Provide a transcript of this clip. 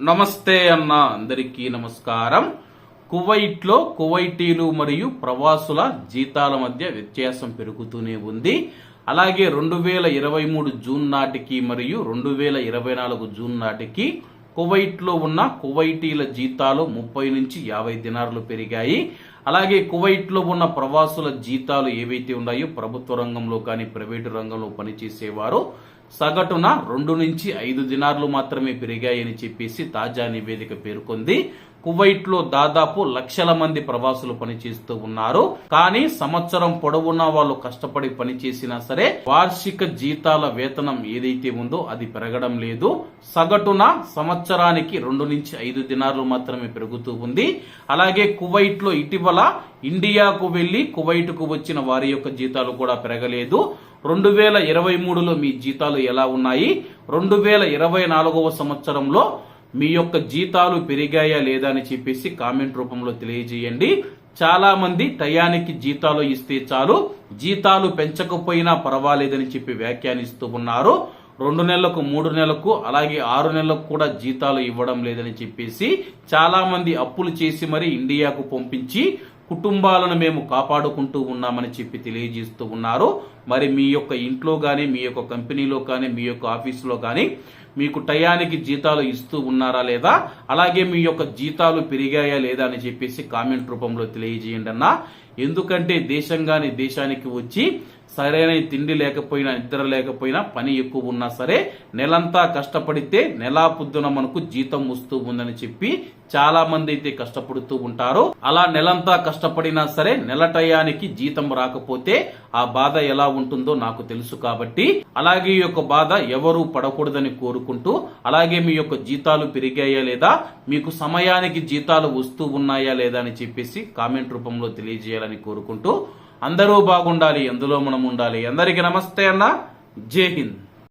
నమస్తే అన్న అందరికీ నమస్కారం. కువైట్లో కువైటీలు మరియు ప్రవాసుల జీతాల మధ్య వ్యత్యాసం పెరుగుతూనే ఉంది. అలాగే రెండు వేల ఇరవై మూడు జూన్ నాటికి మరియు రెండు వేల ఇరవై నాలుగు జూన్ నాటికి కువైట్లో ఉన్న కువైటీల జీతాలు ముప్పై నుంచి యాభై దినార్లు పెరిగాయి. అలాగే కువైట్లో ఉన్న ప్రవాసుల జీతాలు ఏవైతే ఉన్నాయో ప్రభుత్వ రంగంలో కానీ ప్రైవేటు రంగంలో పనిచేసేవారు సగటున రెండు నుంచి ఐదు దినార్లు మాత్రమే పెరిగాయని చెప్పేసి తాజా నివేదిక పేర్కొంది. కువైట్లో దాదాపు లక్షల మంది ప్రవాసులు పనిచేస్తూ ఉన్నారు. కానీ సంవత్సరం పొడవునా వాళ్ళు కష్టపడి పనిచేసినా సరే వార్షిక జీతాల వేతనం ఏదైతే ఉందో అది పెరగడం లేదు. సగటున సంవత్సరానికి రెండు నుంచి ఐదు దినాలు మాత్రమే పెరుగుతూ ఉంది. అలాగే కువైట్లో ఇటీవల ఇండియాకు వెళ్ళి కువైట్కు వచ్చిన వారి యొక్క జీతాలు కూడా పెరగలేదు. రెండు వేల ఇరవై మూడులో మీ జీతాలు ఎలా ఉన్నాయి? రెండు వేల ఇరవై నాలుగవ సంవత్సరంలో మీ యొక్క జీతాలు పెరిగాయా లేదా అని చెప్పేసి కామెంట్ రూపంలో తెలియజేయండి. చాలా మంది టయానికి జీతాలు ఇస్తే చాలు జీతాలు పెంచకపోయినా పర్వాలేదని చెప్పి వ్యాఖ్యానిస్తూ ఉన్నారు. రెండు నెలలకు మూడు నెలలకు అలాగే ఆరు నెలలకు కూడా జీతాలు ఇవ్వడం లేదని చెప్పేసి చాలా మంది అప్పులు చేసి మరి ఇండియాకు పంపించి కుటుంబాలను మేము కాపాడుకుంటూ ఉన్నామని చెప్పి తెలియజేస్తూ ఉన్నారు. మరి మీ యొక్క ఇంట్లో కానీ మీ యొక్క కంపెనీలో కానీ మీ యొక్క ఆఫీసులో కానీ మీకు టయానికి జీతాలు ఇస్తూ ఉన్నారా లేదా? అలాగే మీ యొక్క జీతాలు పెరిగాయా లేదా అని చెప్పేసి కామెంట్ రూపంలో తెలియజేయండి అన్న. ఎందుకంటే దేశంగాని దేశానికి వచ్చి సరైన తిండి లేకపోయినా నిద్ర లేకపోయినా పని ఎక్కువ ఉన్నా సరే నెలంతా కష్టపడితే నెలా పొద్దున మనకు జీతం వస్తూ ఉందని చెప్పి చాలా మంది అయితే కష్టపడుతూ ఉంటారు. అలా నెలంతా కష్టపడినా సరే నెల టయానికి జీతం రాకపోతే ఆ బాధ ఎలా ఉంటుందో నాకు తెలుసు కాబట్టి అలాగే ఈ యొక్క బాధ ఎవరు పడకూడదని కోరుకుంటూ అలాగే మీ యొక్క జీతాలు పెరిగాయా లేదా? మీకు సమయానికి జీతాలు వస్తూ ఉన్నాయా లేదా అని చెప్పేసి కామెంట్ రూపంలో తెలియజేయాలని కోరుకుంటూ అందరూ బాగుండాలి ఎందులో మనం ఉండాలి. అందరికీ నమస్తే అన్న. జై హింద్.